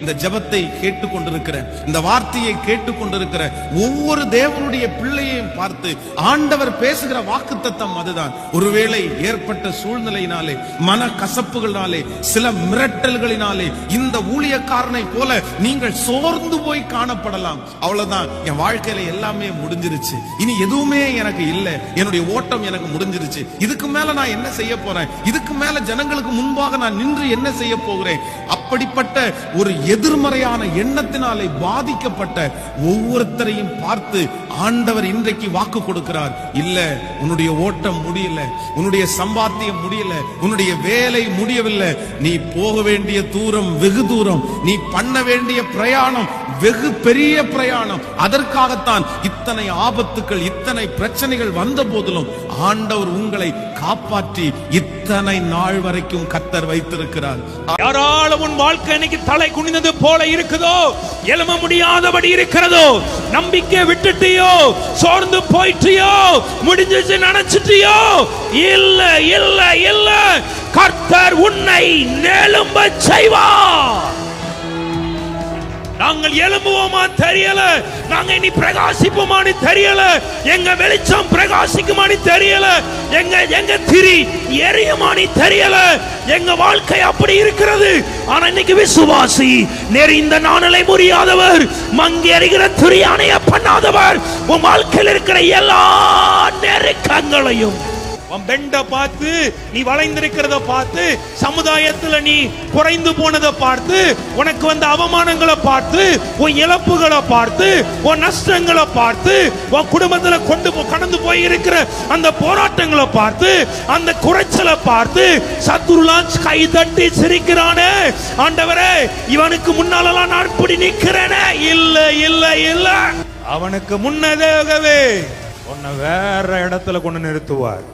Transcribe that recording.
இந்த ஜெபத்தை கேட்டுக்கொண்டிருக்கிற இந்த வார்த்தையை கேட்டுக்கொண்டிருக்கிற ஒவ்வொரு தேவனுடைய பிள்ளையையும் பார்த்து ஆண்டவர் பேசுகிற வாக்குத்தத்தம் அதுதான். ஒருவேளை ஏற்பட்ட சூழ்நிலையினாலே மன கசப்புகளினாலே சில மிரட்டல்களினாலே இந்த ஊழியக்காரனை போல நீங்கள் சோர்ந்து போய் காணப்படலாம். அவ்வளவுதான். என் வாழ்க்கையில எல்லாமே முடிஞ்சிருச்சு. இனி எதுவுமே எனக்கு இல்லை. என்னுடைய ஓட்டம் எனக்கு முடிஞ்சிருச்சு. இதுக்கு மேல நான் என்ன செய்ய போறேன்? இதுக்கு மேல ஜனங்களுக்கு முன்பாக நான் நின்று என்ன செய்ய போகிறேன்? அப்படிப்பட்ட ஒரு எதிர்மறையான எண்ணத்தினாலே பாதிக்கப்பட்ட ஒவ்வொருத்தரையும் பார்த்து ஆண்டவர் இன்றைக்கு வாக்கு கொடுக்கிறார். இல்ல உன்னுடைய ஓட்டம் முடியல உன்னுடைய சம்பாத்தியம் முடியல உன்னுடைய வேலை முடியவில்லை. நீ போக வேண்டிய தூரம் வெகு தூரம் நீ பண்ண வேண்டிய பிரயாணம் வெகு பெரிய பிரயாணம். அதற்காகத்தான் இத்தனை ஆபத்துக்கள் இத்தனை பிரச்சனைகள் வந்த போதிலும் ஆண்டவர் உங்களை காப்பாற்றி இத்தனை நாள் வரைக்கும் கத்தர் வைத்திருக்கிறார். யாரால உன் வாழ்க்கை இன்னைக்கு தலை குனிந்தது போல இருக்குதோ? எழும முடியாதபடி இருக்கிறதோ? நம்பிக்கை விட்டுட்டியோ? சோர்ந்து போயிட்டியோ? முடிஞ்சிச்சு நினைச்சிட்டியோ? இல்ல இல்ல இல்ல. கர்த்தர் உன்னை நெலும்ப செய்வார். நாங்கள் எழும்புவோமா தெரியல. நாங்க இனி பிரகாசிப்போமான்னு தெரியல. எங்க வெளிச்சம் பிரகாசிக்குமான்னு தெரியல. எங்க எங்க திரி எரியுமானு தெரியல. எங்க வாழ்க்கை அப்படி இருக்கிறது. ஆனா இன்னைக்கு விசுவாசி நெறிந்த நாணலை முறியாதவர் மங்கி எறிகிற துரியானைய பண்ணாதவர் உன் வாழ்க்கையில் இருக்கிற எல்லா நெருக்கங்களையும் உன் பெண்ட பார்த்து நீ வளைந்திருக்கிறத பார்த்து சமுதாயத்துல நீ குறைந்து போனதை பார்த்து உனக்கு வந்த அவமானங்களை பார்த்து உன் இழப்புகளை பார்த்து உன் நஷ்டங்களை பார்த்து உன் குடும்பத்துல கொண்டு போ- கடந்து போய் இருக்கிற அந்த போராட்டங்களை பார்த்து அந்த குறைச்சலை பார்த்து சத்துருலாம் கை தட்டி சிரிக்கிறானே. ஆண்டவரே இவனுக்கு முன்னாலெல்லாம் நான் இப்படி நிக்கிறேனே இல்ல இல்ல இல்ல. அவனுக்கு முன்னதாகவே உன்னை வேற இடத்துல கொண்டு நிறுத்துவார்.